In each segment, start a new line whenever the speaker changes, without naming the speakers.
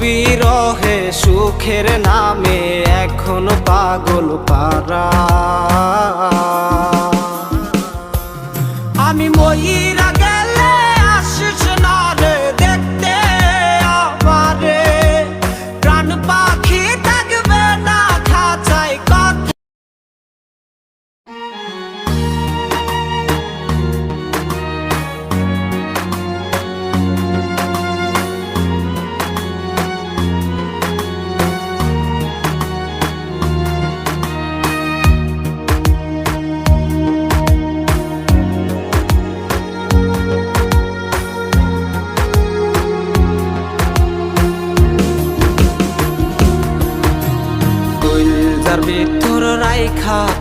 বিরহে সুখের নামে এখন পাগল পারা আমি ময়ূরা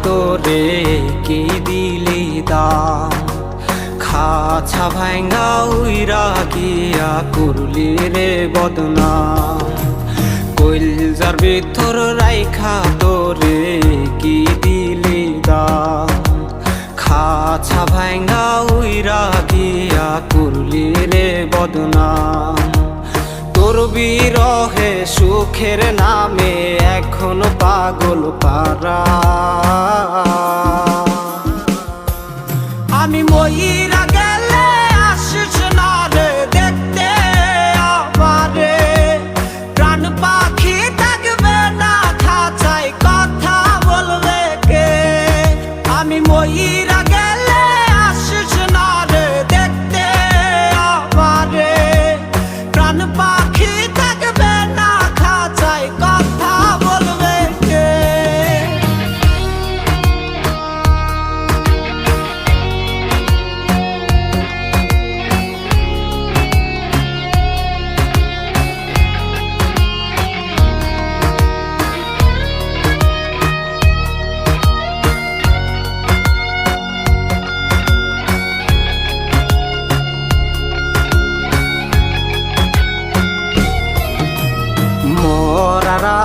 তোরে কি দিলি দাম খাছা ভাঙ্গা উইরা গিয়া করলি রে বদনাম কইলজার ভিতর রাইখা তোরে কি দিলি দাম খাছা ভাঙ্গা উইরা গিয়া করলি রে বদনাম তোর বিরহে সুখের নামে এখন পাগল পারা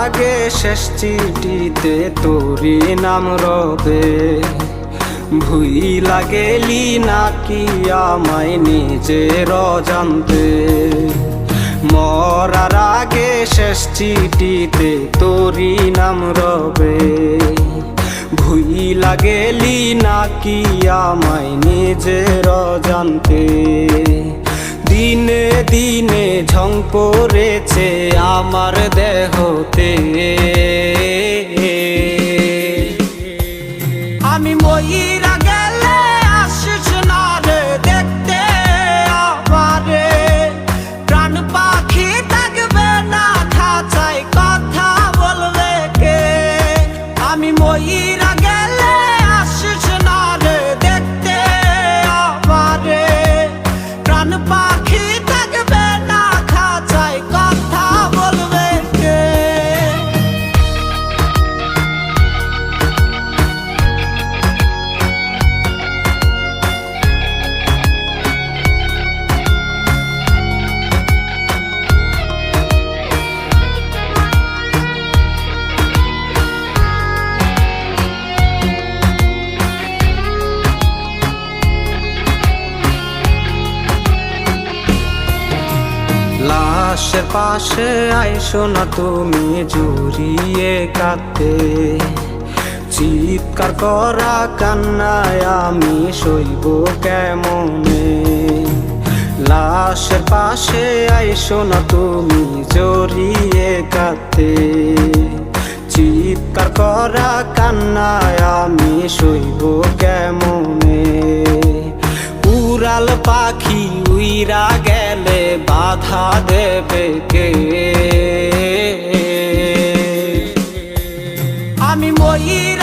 আগে শেষ চিঠিতে তোরি নাম রবে। ভুই লাগেলি নাকি আমায় নিজের জানতে মরার আগে শেষ চিঠিতে তোরি নাম রবে। ভুই লাগেলি নাকি আমায় নিজের জানতে দিনে দিনে ঝং পড়েছে আমার দেহতে। আমি ময়ূরা লাশের পাশে আইসো না তুমি জড়িয়ে কাঁদতে। চিৎকার করা কান্নায় আমি সইব কেমনে? লাশের পাশে আইসো না তুমি জড়িয়ে কাঁদতে। চিৎকার করা কান্নায় আমি সইব কেমনে? উড়াল পাখি উইরা গেলে বাধা দেবে কে? আমি ময়ূর